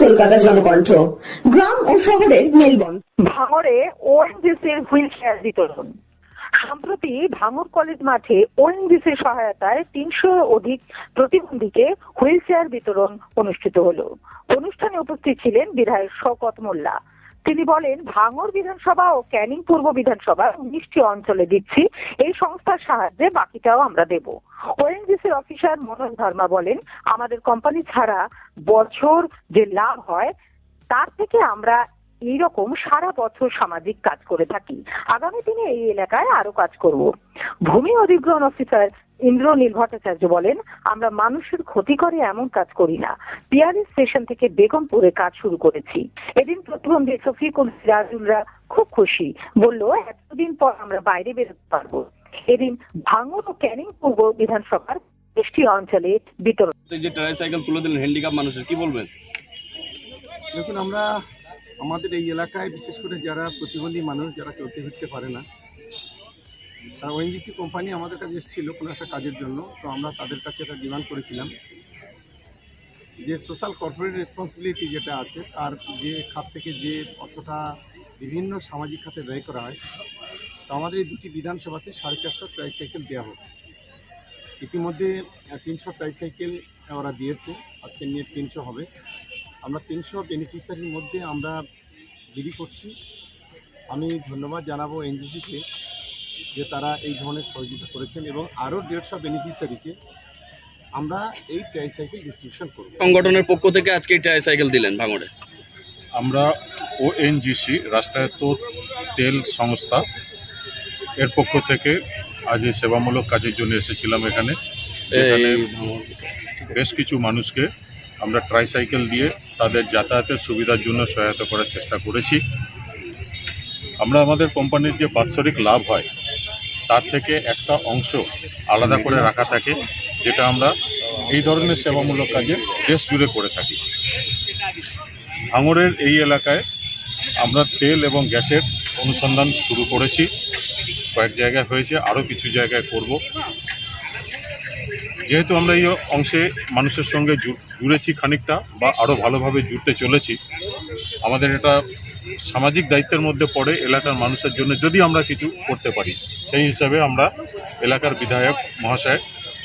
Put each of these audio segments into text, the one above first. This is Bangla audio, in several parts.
কলকাতা জনকণ্ঠ। গ্রাম ও শহরের মেলবন্ধ ভাঙড়ে ওএনজিসির হুইল চেয়ার বিতরণ। সম্প্রতি ভাঙড় কলেজ মাঠে ওএনজিসির সহায়তায় তিনশো অধিক প্রতিবন্ধীকে হুইল চেয়ার বিতরণ অনুষ্ঠিত হলো। অনুষ্ঠানে উপস্থিত ছিলেন বিধায়ক শওকত মোল্লা। তিনি বলেন ভাঙড় বিধানসভা ও ক্যানিং পূর্ব বিধানসভা উনিশটি অঞ্চলে দিচ্ছি, এই সংস্থার সাহায্যে বাকিটাও আমরা দেব। ওএনজিসির অফিসার মনোজ ধর্মা বলেন, আমাদের কোম্পানি ছাড়া বছর যে লাভ হয়, তার থেকে আমরা এইরকম সারা বছর সামাজিক কাজ করে থাকি। আগামী দিনে এই এলাকায় আরও কাজ করব। ভূমি অধিগ্রহণ অফিসার ইন্দ্রনীল ভট্টাচার্য বলেন, আমরা মানুষের ক্ষতি করে এমন কাজ করি না। পিয়ারি স্টেশন থেকে বেগমপুরে কাজ শুরু করেছি। এদিন প্রতিবন্ধী শফিকুল সিরাজুলরা খুব খুশি। বলল, এতদিন পর আমরা বাইরে বেরোতে পারব। এদিন ভাঙর ও ক্যানিং পূর্ব বিধানসভার বৃষ্টি অঞ্চলে বিতরণ। এই যে ট্রাইসাইকেল তুলে দিলেন হ্যান্ডিক্যাপ মানুষের কি বলবেন? দেখুন আমরা আমাদের এই এলাকায় বিশেষ করে যারা প্রতিবন্ধী মানুষ যারা চলতে ফিরতে পারে না তারা ওএনজিসি কোম্পানি আমাদের কাছে এসেছিল কোনো একটা কাজের জন্য তো আমরা তাদের কাছে একটা ডিমান্ড করেছিলাম যে সোশ্যাল কর্পোরেট রেসপন্সিবিলিটি যেটা আছে তার যে খাত থেকে যে অর্থটা বিভিন্ন সামাজিক খাতে ব্যয় করা হয় তো আমাদের এই দুটি বিধানসভাতে সাড়ে চারশো ট্রাইসাইকেল দেওয়া হোক ইতিমধ্যে তিনশো ট্রাইসাইকেল ওরা দিয়েছে। আজকে নিয়ে তিনশো হবে। আমরা তিনশো বেনিফিশিয়ারির মধ্যে আমরা বিলি করছি। আমি ধন্যবাদ জানাব এনজিসিকে যে তারা এই ধরনের সহযোগিতা করেছেন এবং আরও দেড়শো বেনিফিশিয়ারিকে আমরা এই ট্রাইসাইকেল ডিস্ট্রিবিউশন করব। সংগঠনের পক্ষ থেকে আজকে এই ট্রাইসাইকেল দিলেন ভাঙড়ে। আমরা ওএনজিসি রাষ্ট্রায়ত্ত তেল সংস্থা এর পক্ষ থেকে আজ এই সেবামূলক কাজের জন্য এসেছিলাম এখানে। এখানে বেশ কিছু মানুষকে আমরা ট্রাইসাইকেল দিয়ে তাদের যাতায়াতের সুবিধার জন্য সহায়তা করার চেষ্টা করেছি। আমরা আমাদের কোম্পানির যে বাৎসরিক লাভ হয় তার থেকে একটা অংশ আলাদা করে রাখা থাকে যেটা আমরা এই ধরনের সেবামূলক কাজে দেশ জুড়ে করে থাকি। ভাঙড়ের এই এলাকায় আমরা তেল এবং গ্যাসের অনুসন্ধান শুরু করেছি। কয়েক জায়গায় হয়েছে আরও কিছু জায়গায় করব। যেহেতু আমরা এই অংশে মানুষের সঙ্গে জুড়েছি খানিকটা বা আরও ভালোভাবে জুড়তে চলেছি, আমাদের এটা সামাজিক দায়িত্বের মধ্যে পড়ে এলাকার মানুষের জন্য যদি আমরা কিছু করতে পারি। সেই হিসাবে আমরা এলাকার বিধায়ক মহাশয়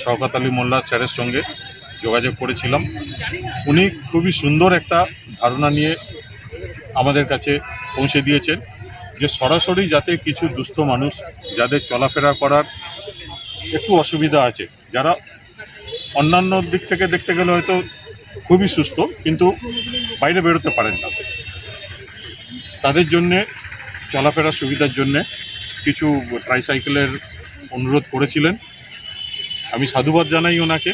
শওকাত আলী মোল্লা স্যারের সঙ্গে যোগাযোগ করেছিলাম। উনি খুবই সুন্দর একটা ধারণা নিয়ে আমাদের কাছে পৌঁছে দিয়েছেন। যে সরাসরি যাতে কিছু দুস্থ মানুষ যাদের চলাফেরা করার একটু অসুবিধা আছে, যারা অন্যান্য দিক থেকে দেখতে গেলে হয়তো খুবই সুস্থ, কিন্তু বাইরে বেরোতে পারেন না। তাদের জন্যে চলাফেরার সুবিধার জন্যে কিছু ট্রাইসাইকেলের অনুরোধ করেছিলেন। আমি সাধুবাদ জানাই ওনাকে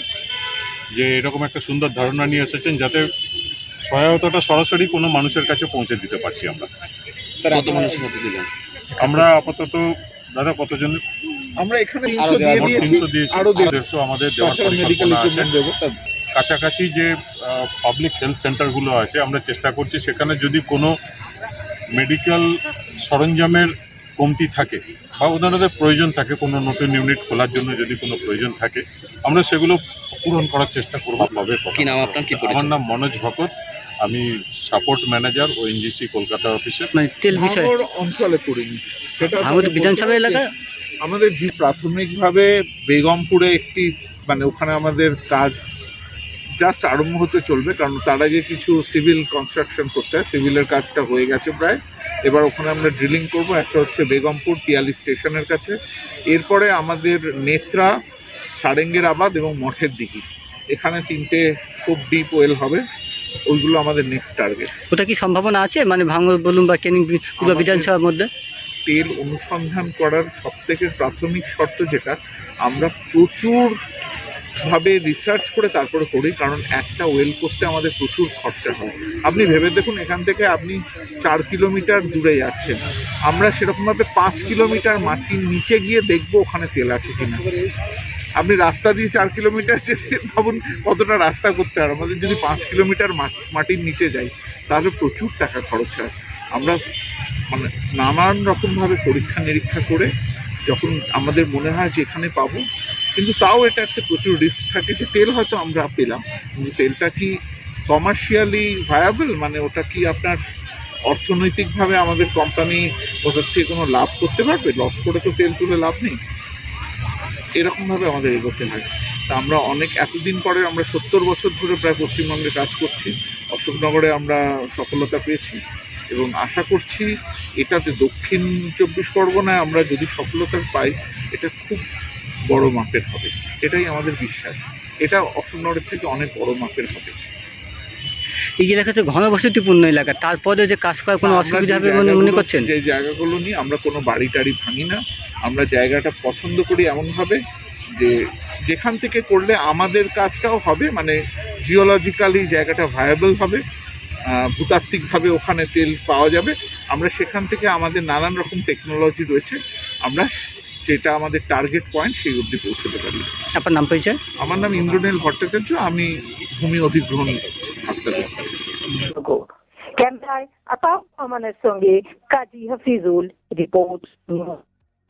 যে এরকম একটা সুন্দর ধারণা নিয়ে এসেছেন, যাতে সহায়তাটা সরাসরি কোনো মানুষের কাছে পৌঁছে দিতে পারছি আমরা। কত মানুষের মধ্যে দিলেন? আমরা আপাতত দাদা কতজন? আমরা এখানে তিনশো দিয়ে দিয়েছি। আরও দেড়শো আমাদের মেডিকেল আছে। ইকুইপমেন্ট দেবো কাছাকাছি যে পাবলিক হেলথ সেন্টারগুলো আছে আমরা চেষ্টা করছি সেখানে যদি কোনো মেডিকেল সরঞ্জামের কমতি থাকে বা ওনাদের প্রয়োজন থাকে কোনো নতুন ইউনিট খোলার জন্য যদি কোনো প্রয়োজন থাকে আমরা সেগুলো পূরণ করার চেষ্টা করব। হবে কি নাম আপনার? কি আমার নাম মনোজ ভকত। আমি support manager O NGC Kolkata অফিসে মানে তেল বিষয়। ভাঙড় অঞ্চলে করিনি সেটা ভাঙড় বিধানসভা এলাকা? আমাদের যে প্রাথমিকভাবে বেগমপুরে একটি মানে ওখানে আমাদের কাজ জাস্ট আরম্ভ হতে চলবে কারণ তার আগে কিছু সিভিল কনস্ট্রাকশন করতে হয়। সিভিলের কাজটা হয়ে গেছে প্রায়। এবার ওখানে আমরা ড্রিলিং করব। একটা হচ্ছে বেগমপুর পিয়ালি স্টেশনের কাছে। এরপরে আমাদের নেত্রা সারেঙ্গের আবাদ এবং মঠের দিঘি। এখানে তিনটে খুব ডিপ ওয়েল হবে। ওইগুলো আমাদের নেক্সট টার্গেট ওটা কি সম্ভাবনা আছে? মানে ভাঙর বলুন বা ক্যানিং বি- পূর্ব আমাদের- বিধানসভার মধ্যে? তেল অনুসন্ধান করার সব থেকে প্রাথমিক শর্ত যেটা আমরা প্রচুর ভাবে রিসার্চ করে তারপরে করি কারণ একটা ওয়েল করতে আমাদের প্রচুর খরচা হয়। আপনি ভেবে দেখুন এখান থেকে আপনি চার কিলোমিটার দূরে যাচ্ছেন। আমরা সেরকমভাবে পাঁচ কিলোমিটার মাটির নিচে গিয়ে দেখব ওখানে তেল আছে কিনা। আপনি রাস্তা দিয়ে চার কিলোমিটার যেতে ভাবুন কতটা রাস্তা করতে হয়। আমাদের যদি পাঁচ কিলোমিটার মাটির নিচে যাই, তাহলে প্রচুর টাকা খরচ হয়। আমরা মানে নানান রকমভাবে পরীক্ষা নিরীক্ষা করে যখন আমাদের মনে হয় যে এখানে পাবো, কিন্তু তাও এটা একটা প্রচুর রিস্ক থাকে যে তেল হয়তো আমরা পেলাম। কিন্তু তেলটা কি কমার্শিয়ালি ভায়াবল মানে ওটা কি আপনার অর্থনৈতিকভাবে আমাদের কোম্পানি ওটার থেকে কোনো লাভ করতে পারবে? লস করে তো তেল তুলে লাভ নেই। এরকমভাবে আমাদের এগোতে হয়। তা আমরা অনেক এতদিন পরে আমরা সত্তর বছর ধরে প্রায় পশ্চিমবঙ্গে কাজ করছি অশোকনগরে আমরা সফলতা পেয়েছি এবং আশা করছি এটাতে দক্ষিণ চব্বিশ পরগনায় আমরা যদি সফলতা পাই এটা খুব বড় মাপের হবে। এটাই আমাদের বিশ্বাস। এটা অশোকনগরের থেকে অনেক বড় মাপের হবে। এই এলাকা তো ঘনবসতিপূর্ণ এলাকা তারপরে যে কাজ করার কোনো অসুবিধা হবে মনে করছেন? যে জায়গাগুলো নিয়ে আমরা কোনো বাড়ি টাড়ি ভাঙি না। আমরা জায়গাটা পছন্দ করি এমনভাবে যে যেখান থেকে করলে আমাদের কাজটাও হবে মানে জিওলজিক্যালি জায়গাটা ভায়াবল হবে ভূতাত্ত্বিকভাবে ওখানে তেল পাওয়া যাবে। আমরা সেখান থেকে আমাদের নানান রকম টেকনোলজি রয়েছে আমরা যেটা আমাদের টার্গেট পয়েন্ট সেই অবধি পৌঁছতে পারি। আপনার নাম পরিচয়? আমার নাম ইন্দ্রনীল ভট্টাচার্য আমি ভূমি অধিগ্রহণ ক্যামেরায় রহমানের সঙ্গে কাজী হাফিজুল রিপোর্ট